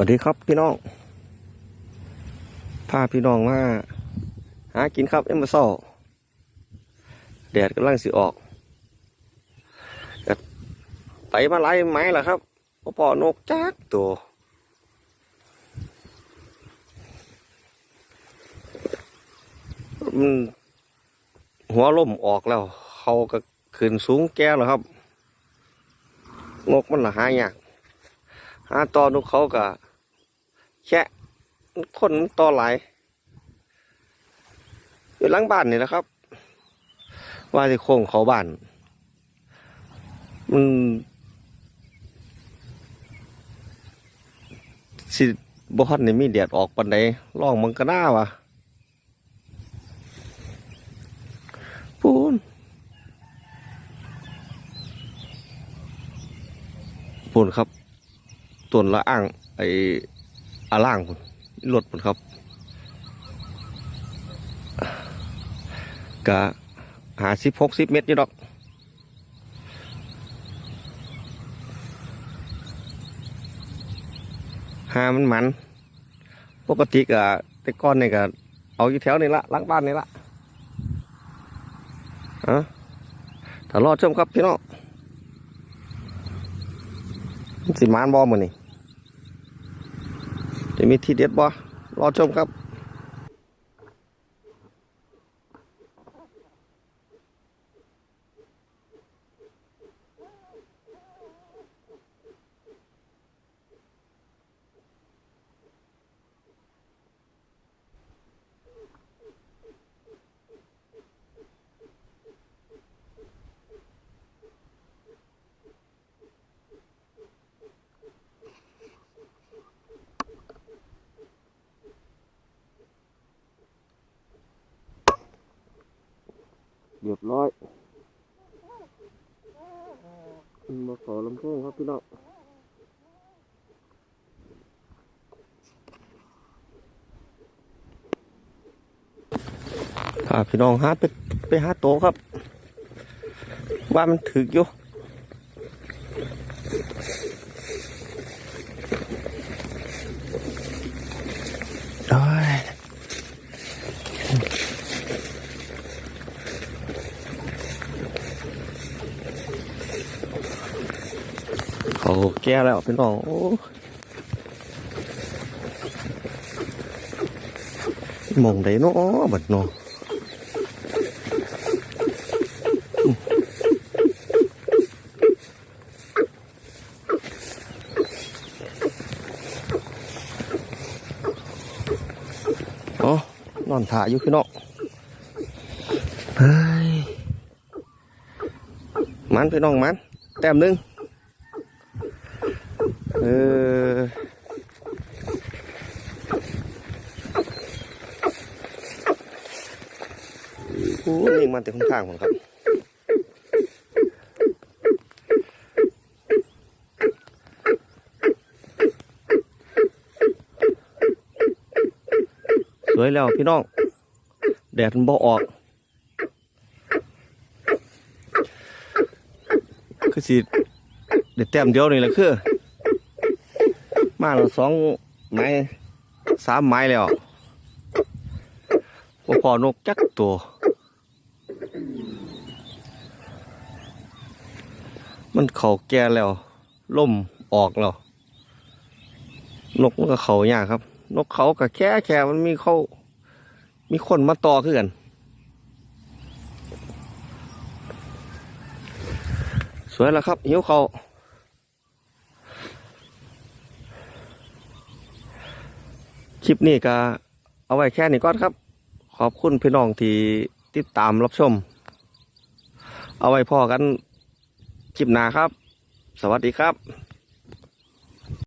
วัสดีครับพี่น้องพาพี่น้องมาหากินครับเอ็มมาซอแดดกำลังสิออกไปมาไล่ไม้ล่ะครับพ่อปอนกจักตัวมันหัวล่มออกแล้ว เขาก็ขึ้นสูงแก่แล้วครับ งกมันละหายากหาตอนกเขาก็ แค่คนมันต่อหลาย อยู่หลังบ้านนี่แหละครับ ว่าที่โค้งเขาบ้านมันสิบ่ฮอดนี่มีแดดออกปันใดล่องมันก็น่าวะปูนปูนครับต้นละอ่างไอ อาล่างพุ่นรถพุ่นครับกะหาสิบหกสิบเมตรอยู่ดอกหามันมัน ปกติกะแต่ก้อนนี่กะเอาอยู่แถวนี่ละหลังบ้านนี่ละอะถ้ารอดชมครับพี่น้องสิมานบอมมือนี่ มีที่เด็ดบ่รอชมครับ เรียบร้อยมาขอลำโพงครับพี่น้องพาพี่น้องหาไปไปหาโตครับ ว่ามันถึกอยู่โอ้ เขาแก้แล้วพี่น้องมองได้เนาะบัดเนาะอ๋อนอนถ่ายอยู่พี่น้องเฮ้ยมันพี่น้องมันแต้มหนึ่ง เออโอ้นี่มันแต่ข้างๆผมครับสวยแล้วพี่น้อง แดดมันบ่ออก คือสิเด็ดแต้มเดียวนี่แหละคือ มาแล้วสองไม้สามไม้แล้วพอพอนกจักตัว มันเขาแก่แล้วล่มออกแล้ว นกมันก็เขายากครับ นกเขากับแค่แค่มันมีเขามีคนมาต่อขึ้นกันสวยแล้วครับหิวเขาว ค ลิปนี้ก็เอาไว้แค่นี้ก่อนครับ ขอบคุณพี่น้องที่ติดตามรับชม เอาไว้พอกันคลิปหน้าครับ สวัสดีครับ